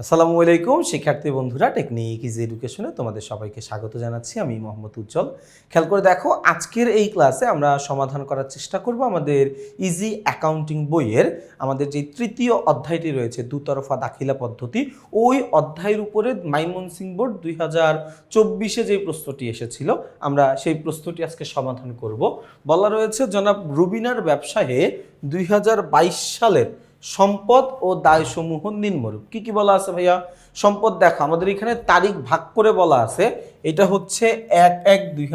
আসসালামু আলাইকুম, শিক্ষার্থী বন্ধুরা টেকনিক ইজ এডুকেশনে তোমাদের সবাইকে স্বাগত জানাচ্ছি। আমি মোহাম্মদ উজ্জ্বল। খেয়াল করে দেখো, আজকের এই ক্লাসে আমরা সমাধান করার চেষ্টা করব আমাদের ইজি অ্যাকাউন্টিং বইয়ের। আমাদের যে তৃতীয় অধ্যায়টি রয়েছে, দুতরফা দাখিলা পদ্ধতি, ওই অধ্যায়ের উপরে মাইমনসিং বোর্ড দুই হাজার চব্বিশে যে প্রশ্নটি এসেছিল, আমরা সেই প্রশ্নটি আজকে সমাধান করব। বলা রয়েছে, জনাব রুবিনার ব্যবসায়ে দুই হাজার বাইশ সালের সম্পদ ও দায়সমূহ নিম্নরূপ। কি কি বলা আছে ভাইয়া? সম্পদ দেখো, আমাদের এখানে তারিখ ভাগ করে বলা আছে। এটা হচ্ছে এক এক দুই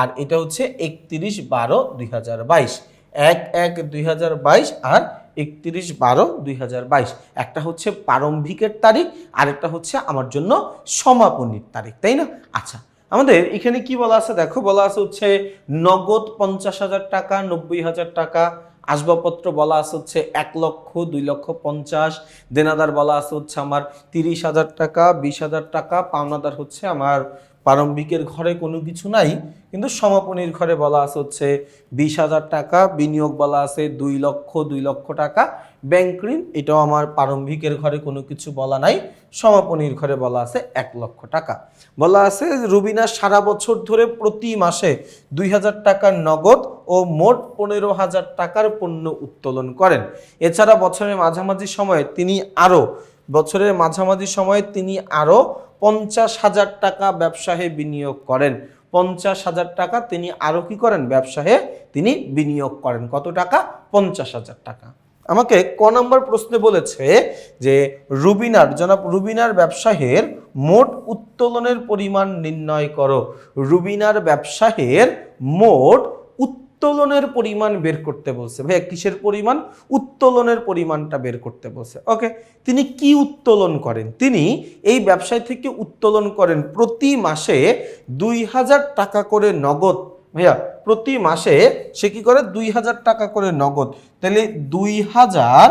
আর এটা হচ্ছে একত্রিশ বারো দুই এক এক দুই আর একত্রিশ বারো দুই একটা হচ্ছে প্রারম্ভিকের তারিখ আর একটা হচ্ছে আমার জন্য সমাপনীর তারিখ, তাই না? আচ্ছা আমাদের এখানে কি বলা আছে? দেখো, বলা আছে হচ্ছে নগদ পঞ্চাশ হাজার টাকা, নব্বই হাজার টাকা আসবাবপত্র বলা আছে হচ্ছে এক লক্ষ, দুই লক্ষ পঞ্চাশ। দেনাদার বলা আছে হচ্ছে আমার তিরিশ হাজার টাকা, বিশ হাজার টাকা, পাওনাদার হচ্ছে আমার প্রারম্ভিকের ঘরে কোনো কিছু নাই, কিন্তু সমাপনীর ঘরে বলা আছে হচ্ছে বিশ হাজার টাকা, বিনিয়োগ বলা আছে দুই লক্ষ দুই লক্ষ টাকা। ব্যাংক ঋণ, এটাও আমার প্রারম্ভিকের ঘরে কোনো কিছু বলা নাই, সমাপনীর ঘরে বলা আছে এক লক্ষ টাকা। বলা আছে রুবিনা সারা বছর ধরে প্রতি মাসে দুই হাজার টাকার নগদ ও মোট পনেরো হাজার টাকার পণ্য উত্তোলন করেন। এছাড়া বছরের মাঝামাঝি সময়ে তিনি আরও বছরের মাঝামাঝি সময়ে তিনি আরও পঞ্চাশ হাজার টাকা ব্যবসায়ে বিনিয়োগ করেন। পঞ্চাশ হাজার টাকা তিনি আরও কি করেন? ব্যবসায়ে তিনি বিনিয়োগ করেন। কত টাকা? পঞ্চাশ হাজার টাকা। আমাকে ক নম্বর প্রশ্নে বলেছে যে, রুবিনার, জনাব রুবিনার ব্যবসায়ের মোট উত্তোলনের পরিমাণ নির্ণয় করো। রুবিনার ব্যবসায়ের মোট উত্তোলনের পরিমাণ বের করতে বলছে। ভাইয়া, কিসের পরিমাণ? উত্তোলনের পরিমাণটা বের করতে বলছে। ওকে, তিনি কি উত্তোলন করেন? তিনি এই ব্যবসায় থেকে উত্তোলন করেন প্রতি মাসে দুই হাজার টাকা করে নগদ। ভাইয়া, প্রতি মাসে সে কি করে? দুই হাজার টাকা করে নগদ। তাহলে দুই হাজার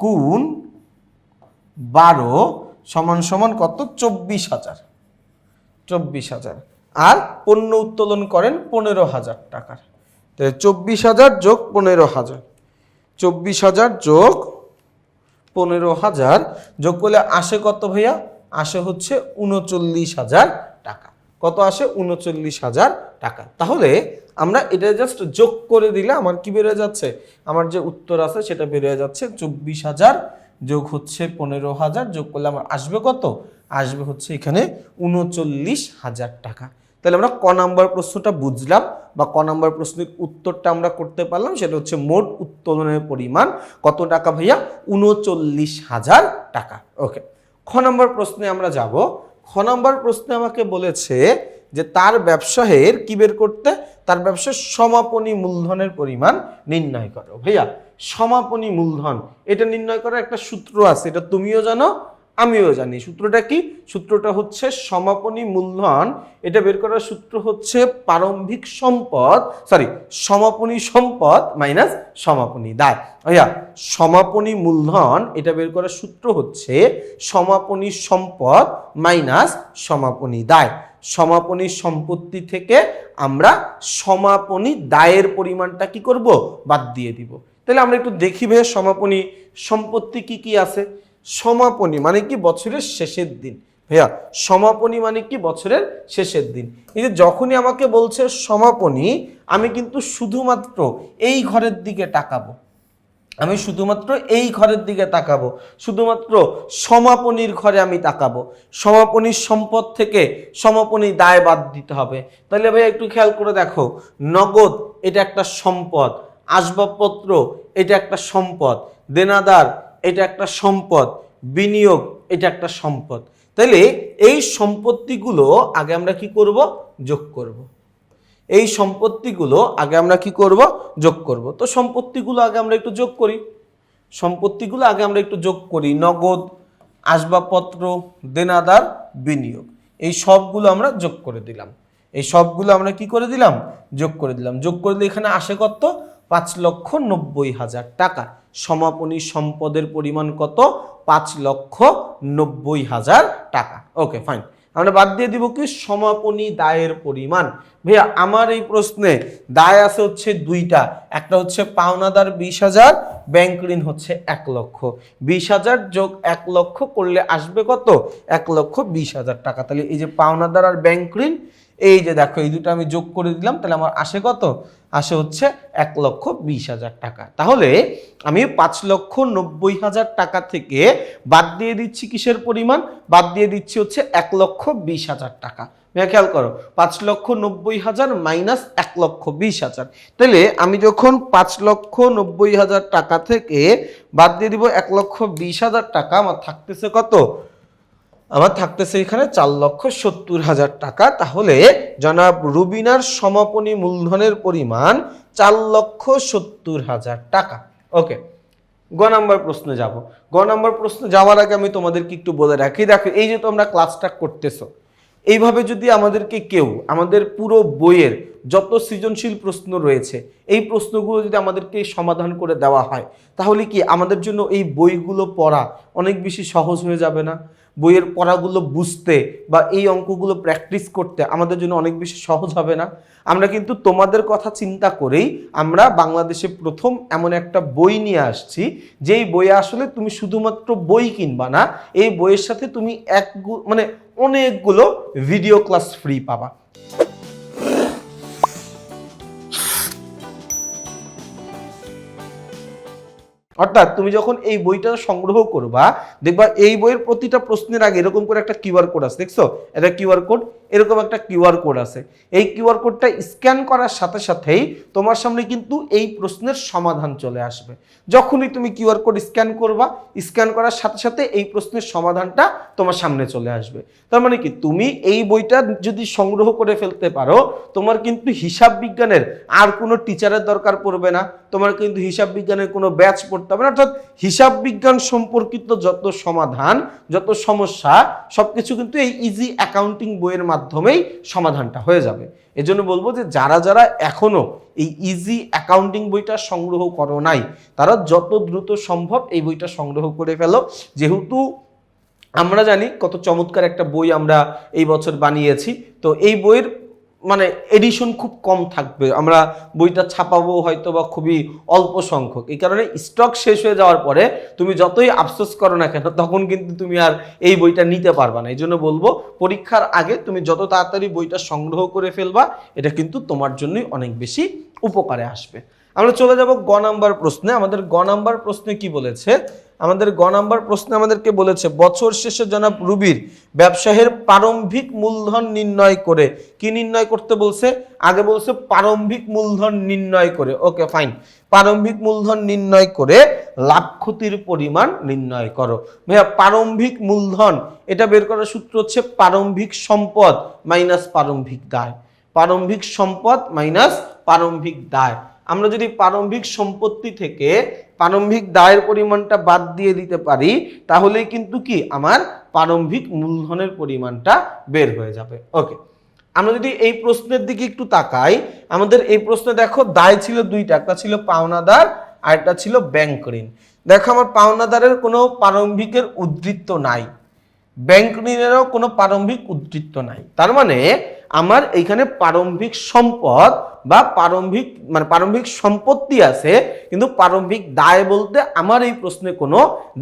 গুণ বারো সমান সমান কত? চব্বিশ হাজার। চব্বিশ হাজার। আর পণ্য উত্তোলন করেন পনেরো হাজার টাকার। চব্বিশ হাজার যোগ পনেরো হাজার। চব্বিশ হাজার যোগ পনেরো হাজার যোগ করলে আসে কত ভাইয়া? আসে হচ্ছে উনচল্লিশ হাজার টাকা। কত আসে? উনচল্লিশ হাজার টাকা। তাহলে আমরা এটা জাস্ট যোগ করে দিলে আমার কি বেড়ে যাচ্ছে? আমার যে উত্তর আছে সেটা বেড়ে যাচ্ছে চব্বিশ হাজার যোগ হচ্ছে পনেরো হাজার, যোগ করলে আমার আসবে কত? আসবে হচ্ছে এখানে উনচল্লিশ হাজার টাকা। তাহলে আমরা ক নাম্বার প্রশ্নটা বুঝলাম বা ক নাম্বার প্রশ্নের উত্তরটা আমরা করতে পারলাম, সেটা হচ্ছে মোট উত্তোলনের পরিমাণ কত টাকা ভাইয়া? উনচল্লিশ হাজার টাকা। ওকে খ নম্বর প্রশ্নে আমরা যাব। খ নাম্বার প্রশ্নে আমাকে বলেছে যে তার ব্যবসায়ের কি বের করতে? তার ব্যবসার সমাপনী মূলধনের পরিমাণ নির্ণয় করো। ভাইয়া, সমাপনী মূলধন, এটা নির্ণয় করার একটা সূত্র আছে, এটা তুমিও জানো আমিও জানি। সূত্রটা কি? সূত্রটা হচ্ছে সমাপনী মূলধন। এটা বের করার সূত্র হচ্ছে প্রারম্ভিক সম্পদ সরি সমাপনী সম্পদ মাইনাস সমাপনী। দায় ভাইয়া, সমাপনী মূলধন, এটা বের করার সূত্র হচ্ছে সমাপনী সম্পদ মাইনাস সমাপনী। দায় সমাপনী সম্পত্তি থেকে আমরা সমাপনী দায়ের পরিমাণটা কি করব? বাদ দিয়ে দিব। তাহলে আমরা একটু দেখি সমাপনী সম্পত্তি কি কি আছে। সমাপনী মানে কি? বছরের শেষের দিন। ভাইয়া, সমাপনী মানে কি? বছরের শেষের দিন। এই যে যখনই আমাকে বলছে সমাপনী, আমি কিন্তু শুধুমাত্র এই ঘরের দিকে তাকাবো। আমি শুধুমাত্র এই ঘরের দিকে তাকাবো। শুধুমাত্র সমাপনীর ঘরে আমি তাকাবো। সমাপনীর সম্পদ থেকে সমাপনী দায় বাদ দিতে হবে। তাহলে ভাই একটু খেয়াল করে দেখো, নগদ এটা একটা সম্পদ, আসবাবপত্র এটা একটা সম্পদ, দেনাদার এটা একটা সম্পদ। বিনিয়োগ, এটা একটা সম্পদ। তাহলে এই সম্পত্তিগুলো আগে আমরা কি করব? যোগ করব। এই সম্পত্তিগুলো আগে আমরা কি করব? যোগ করব। তো সম্পত্তিগুলো আগে আমরা একটু যোগ করি। সম্পত্তিগুলো আগে আমরা একটু যোগ করি। নগদ, আসবাবপত্র, দেনাদার, বিনিয়োগ। এই সবগুলো আমরা যোগ করে দিলাম। এই সবগুলো আমরা কি করে দিলাম? যোগ করে দিলাম। যোগ করে দিলে এখানে আসে কত? পাঁচ লক্ষ নব্বই হাজার টাকা। সমাপনী সম্পদের পরিমাণ কত? পাঁচ লক্ষ নব্বই হাজার টাকা। ওকে ফাইন আমরা বাদ দিয়ে দিব কি? সমাপনী দায়ের পরিমাণ। ভাইয়া, আমার এই প্রশ্নে দায় আছে হচ্ছে দুইটা। একটা হচ্ছে পাওনাদার বিশ হাজার ব্যাংক ঋণ হচ্ছে এক লক্ষ। বিশ হাজার যোগ এক লক্ষ করলে আসবে কত? এক লক্ষ বিশ হাজার টাকা। তাহলে এই যে পাওনাদার আর ব্যাংক ঋণ, এই যে দেখো, এই দুটো আমি যোগ করে দিলাম, তাহলে আমার আসে কত? আসে হচ্ছে এক লক্ষ বিশ হাজার টাকা। তাহলে আমি পাঁচ লক্ষ নব্বই হাজার টাকা থেকে বাদ দিয়ে দিচ্ছি কিসের পরিমাণ? বাদ দিয়ে দিচ্ছি হচ্ছে এক লক্ষ বিশ হাজার টাকা। খেয়াল করো, পাঁচ লক্ষ নব্বই হাজার মাইনাস এক লক্ষ বিশ হাজার। তাহলে আমি যখন পাঁচ লক্ষ নব্বই হাজার টাকা থেকে বাদ দিয়ে দিব এক লক্ষ বিশ হাজার টাকা, আমার থাকতেছে কত? আমার থাকতেছে এখানে চার লক্ষ সত্তর হাজার টাকা। তাহলে জনাব রুবিনার সমাপনী মূলধনের পরিমাণ চার লক্ষ সত্তর হাজার টাকা। ওকে, গ নাম্বার প্রশ্নে যাব। গ নাম্বার প্রশ্নে যাওয়ার আগে আমি তোমাদেরকে একটু বলে রাখি। দেখো, এই যে তোমরা ক্লাসটা করতেছো এইভাবে যদি আমাদেরকে কেউ, আমাদের পুরো বইয়ের যত সৃজনশীল প্রশ্ন রয়েছে, এই প্রশ্নগুলো যদি আমাদেরকে সমাধান করে দেওয়া হয়, তাহলে কি আমাদের জন্য এই বইগুলো পড়া অনেক বেশি সহজ হয়ে যাবে না? বইয়ের পড়াগুলো বুঝতে বা এই অঙ্কগুলো প্র্যাকটিস করতে আমাদের জন্য অনেক বেশি সহজ হবে না? আমরা কিন্তু তোমাদের কথা চিন্তা করেই আমরা বাংলাদেশে প্রথম এমন একটা বই নিয়ে আসছি, যেই বইয়ে আসলে তুমি শুধুমাত্র বই কিনবা না, এই বইয়ের সাথে তুমি এক মানে অনেকগুলো ভিডিও ক্লাস ফ্রি পাবা। অর্থাৎ তুমি যখন এই বইটা সংগ্রহ করবা, দেখবা এই বইয়ের প্রতিটা প্রশ্নের আগে এরকম করে একটা কিউআর কোড আছে, দেখছ? এটা কিউআর কোড এরকম একটা কিউআর কোড আছে। এই কিউআর কোডটা স্ক্যান করার সাথে সাথেই তোমার সামনে কিন্তু এই প্রশ্নের সমাধান চলে আসবে। যখনই তুমি কিউআর কোড স্ক্যান করবা, স্ক্যান করার সাথে সাথে এই প্রশ্নের সমাধানটা তোমার সামনে চলে আসবে। তার মানে কি? তুমি এই বইটা যদি সংগ্রহ করে ফেলতে পারো, তোমার কিন্তু হিসাব বিজ্ঞানের আর কোনো টিচারের দরকার পড়বে না। তোমার কিন্তু হিসাব বিজ্ঞানের কোনো ব্যাচ পড়তে হবে না। অর্থাৎ হিসাব বিজ্ঞান সম্পর্কিত যত সমাধান, যত সমস্যা, সবকিছু কিন্তু এই ইজি অ্যাকাউন্টিং বইয়ের মাধ্যমেই সমাধানটা হয়ে যাবে। এজন্য বলব যে যারা যারা এখনও এই ইজি অ্যাকাউন্টিং বইটা সংগ্রহ করো নাই, তারা যত দ্রুত সম্ভব এই বইটা সংগ্রহ করে ফেলো। যেহেতু আমরা জানি কত চমৎকার একটা বই আমরা এই বছর বানিয়েছি, তো এই বইয়ের মানে এডিশন খুব কম থাকবে। আমরা বইটা ছাপাবো হয়তো বা খুবই অল্প সংখ্যক। এই কারণে স্টক শেষ হয়ে যাওয়ার পরে তুমি যতই আফসোস করো না কেন, তখন কিন্তু তুমি আর এই বইটা নিতে পারবা না। এই জন্য বলব, পরীক্ষার আগে তুমি যত তাড়াতাড়ি বইটা সংগ্রহ করে ফেলবা, এটা কিন্তু তোমার জন্যই অনেক বেশি উপকারে আসবে। আমরা চলে যাব গ নাম্বার প্রশ্নে। আমাদের গ নাম্বার প্রশ্নে কি বলেছে? আমাদের গ নাম্বার প্রশ্নে আমাদেরকে বলেছে, বছর শেষে জনাব রুবির ব্যবসায়ের প্রারম্ভিক মূলধন নির্ণয় করে। কি নির্ণয় করতে বলছে? আগে বলছে প্রারম্ভিক মূলধন নির্ণয় করে। Okay, fine. প্রারম্ভিক মূলধন নির্ণয় করে লাভ ক্ষতির পরিমাণ নির্ণয় করো। ভাইয়া, প্রারম্ভিক মূলধন, এটা বের করার সূত্র হচ্ছে প্রারম্ভিক সম্পদ মাইনাস প্রারম্ভিক দায়। প্রারম্ভিক সম্পদ মাইনাস প্রারম্ভিক দায়। আমরা যদি প্রারম্ভিক সম্পত্তি থেকে প্রারম্ভিক দায়ের পরিমাণটা বাদ দিয়ে দিতে পারি, তাহলেই কিন্তু কি? আমার প্রারম্ভিক মূলধনের পরিমাণটা বের হয়ে যাবে। ওকে। আমরা যদি এই প্রশ্নের দিকে একটু তাকাই, আমাদের এই প্রশ্নে দেখো, দায় ছিল দুইটা, একটা ছিল পাওনাদার আর একটা ছিল ব্যাংক ঋণ। দেখো, আমার পাওনাদারের কোনো প্রারম্ভিকের উদ্ধৃত্ত নাই। ব্যাংক ঋণেরও কোনো প্রারম্ভিক উদ্ধৃত্ত নাই। তার মানে আমার এইখানে প্রারম্ভিক সম্পদ বা প্রারম্ভিক মানে প্রারম্ভিক সম্পত্তি আছে, কিন্তু প্রারম্ভিক দায় বলতে আমার এই প্রশ্নে কোনো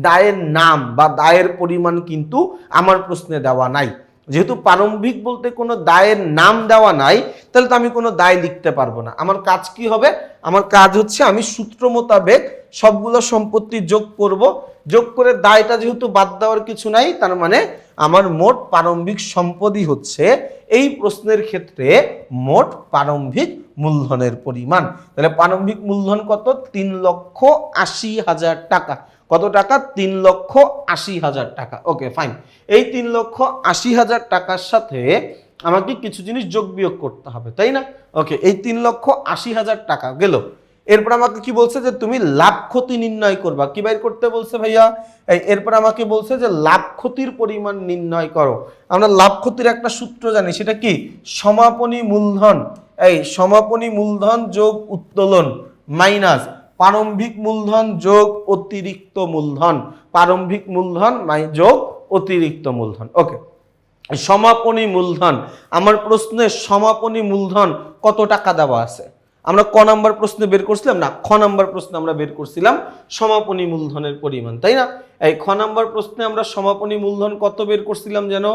দায়ের নাম বা দায়ের পরিমাণ কিন্তু আমার প্রশ্নে দেওয়া নাই। যেহেতু প্রারম্ভিক বলতে কোনো দায়ের নাম দেওয়া নাই, তাহলে তো আমি কোনো দায় লিখতে পারব না। আমার কাজ কি হবে? আমার কাজ হচ্ছে আমি সূত্র মোতাবেক সবগুলো সম্পত্তি যোগ করব। যোগ করে দায়টা যেহেতু বাদ দেওয়ার কিছু নাই, তার মানে আমার মোট প্রারম্ভিক সম্পদই হচ্ছে এই প্রশ্নের ক্ষেত্রে মোট প্রারম্ভিক মূলধনের পরিমাণ। তাহলে প্রারম্ভিক মূলধন কত? তিন লক্ষ আশি হাজার টাকা। কত টাকা? তিন লক্ষ আশি হাজার টাকা। ওকে ফাইন এই তিন লক্ষ আশি হাজার টাকার সাথে আমাকে কিছু জিনিস যোগ বিয়োগ করতে হবে, তাই না? ওকে এই তিন লক্ষ আশি হাজার টাকা গেল। এরপর আমাকে কি বলছে যে তুমি লাভ ক্ষতি নির্ণয় করবা? কি বাইর করতে বলছে ভাইয়া? এরপর আমাকে বলছে যে লাভ ক্ষতির পরিমাণ নির্ণয় করো। আমরা লাভ ক্ষতির একটা সূত্র জানি, সেটা কি? সমাপনী মূলধন। এই সমাপনী মূলধন যোগ উত্তোলন মাইনাস প্রারম্ভিক মূলধন যোগ অতিরিক্ত মূলধন। প্রারম্ভিক মূলধন মাই যোগ অতিরিক্ত মূলধন। ওকে সমাপনী মূলধন। আমার প্রশ্নে সমাপনী মূলধন কত টাকা দেওয়া আছে? আমরা ক নাম্বার প্রশ্নে বের করছিলাম না, খ নাম্বার প্রশ্নে আমরা বের করছিলাম সমাপনী মূলধনের পরিমাণ, তাই না? এই খ নাম্বার প্রশ্নে আমরা সমাপনী মূলধন কত বের করছিলাম যেন?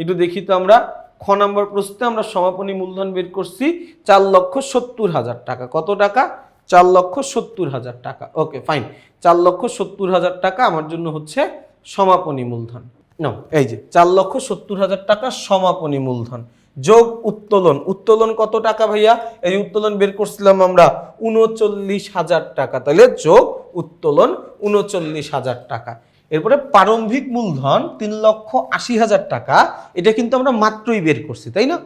একটু দেখি তো আমরা। খ নাম্বার প্রশ্নে আমরা সমাপনী মূলধন বের করছি চার লক্ষ সত্তর হাজার টাকা। কত টাকা? চার লক্ষ সত্তর হাজার টাকা। ওকে ফাইন চার লক্ষ সত্তর হাজার টাকা আমার জন্য হচ্ছে সমাপনী মূলধন। নাও, এই যে, চার লক্ষ সত্তর হাজার টাকা সমাপনী মূলধন। যোগ উত্তোলন। উত্তোলন কত টাকা ভাইয়া? এই উত্তোলন বের করছিলাম আমরা উনচল্লিশ হাজার টাকা। তাহলে যোগ উত্তোলন উনচল্লিশ হাজার টাকা। এরপরে প্রারম্ভিক মূলধন তিন লক্ষ আশি হাজার টাকা। এটা কিন্তু আমরা মাত্রই বের করছি, তাই না?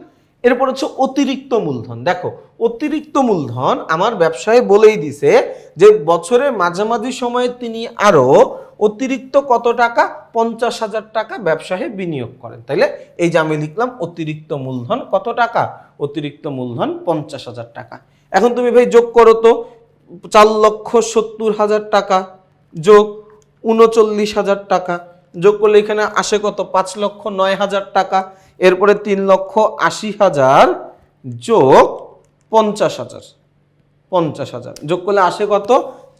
এরপর হচ্ছে অতিরিক্ত মূলধন। দেখো, অতিরিক্ত মূলধন আমার ব্যবসায় বলেই দিছে যে বছরের মাঝামাঝি সময়ে তিনি আরও অতিরিক্ত কত টাকা? পঞ্চাশ হাজার টাকা ব্যবসায় বিনিয়োগ করেন। তাইলে এই যে আমি লিখলাম অতিরিক্ত মূলধন কত টাকা? অতিরিক্ত মূলধন পঞ্চাশ হাজার টাকা। এখন তুমি ভাই যোগ করো তো, চার লক্ষ সত্তর হাজার টাকা যোগ উনচল্লিশ হাজার টাকা। যোগ করলে এখানে আসে কত? পাঁচ লক্ষ নয় হাজার টাকা। এরপরে তিন লক্ষ আশি হাজার যোগ পঞ্চাশ হাজার। পঞ্চাশ হাজার। যোগ করলে আসে কত?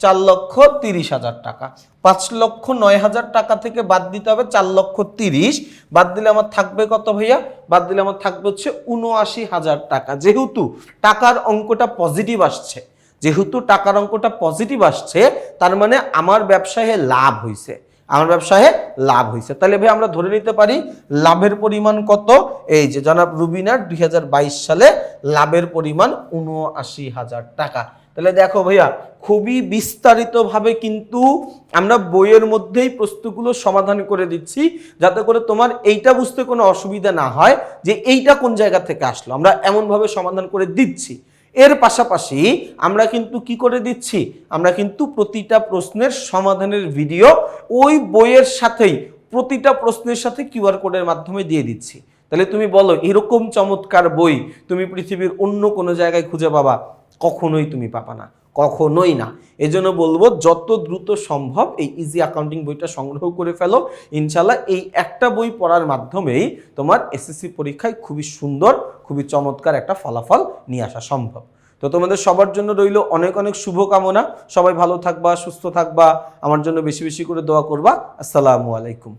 চার লক্ষ তিরিশ হাজার টাকা। পাঁচ লক্ষ নয় হাজার টাকা থেকে বাদ দিতে হবে, চার লক্ষ তিরিশ। বাদ দিলে আমার থাকবে কত ভাইয়া? বাদ দিলে আমার থাকবে হচ্ছে উনআশি হাজার টাকা। যেহেতু টাকার অঙ্কটা পজিটিভ আসছে, যেহেতু টাকার অঙ্কটা পজিটিভ আসছে, তার মানে আমার ব্যবসায় লাভ হয়েছে আমার ব্যবসায় লাভ হয়েছে। তাহলে ভাই আমরা ধরে নিতে পারি লাভের পরিমাণ কত? এই যে জনাব রুবিনার দুই সালে লাভের পরিমাণ উনআশি হাজার টাকা। তাহলে দেখো ভাইয়া, খুবই বিস্তারিতভাবে কিন্তু আমরা বইয়ের মধ্যেই প্রশ্নগুলো সমাধান করে দিচ্ছি, যাতে করে তোমার এইটা বুঝতে কোনো অসুবিধা না হয় যে এইটা কোন জায়গা থেকে আসলো। আমরা এমনভাবে সমাধান করে দিচ্ছি। এর পাশাপাশি আমরা কিন্তু কি করে দিচ্ছি? আমরা কিন্তু প্রতিটা প্রশ্নের সমাধানের ভিডিও ওই বইয়ের সাথেই, প্রতিটা প্রশ্নের সাথে কিউআর কোডের মাধ্যমে দিয়ে দিচ্ছি। তাহলে তুমি বলো, এরকম চমৎকার বই তুমি পৃথিবীর অন্য কোনো জায়গায় খুঁজে পাবা, কখনোই তুমি পাবা না। কখনোই না। এজন্য বলব যত দ্রুত সম্ভব এই ইজি অ্যাকাউন্টিং বইটা সংগ্রহ করে ফেলো। ইনশাল্লাহ এই একটা বই পড়ার মাধ্যমেই তোমার এসএসসি পরীক্ষায় খুবই সুন্দর, খুবই চমৎকার একটা ফলাফল নিয়ে আসা সম্ভব। তো তোমাদের সবার জন্য রইল অনেক অনেক শুভকামনা। সবাই ভালো থাকবা, সুস্থ থাকবা। আমার জন্য বেশি বেশি করে দোয়া করবা। আসসালামু আলাইকুম।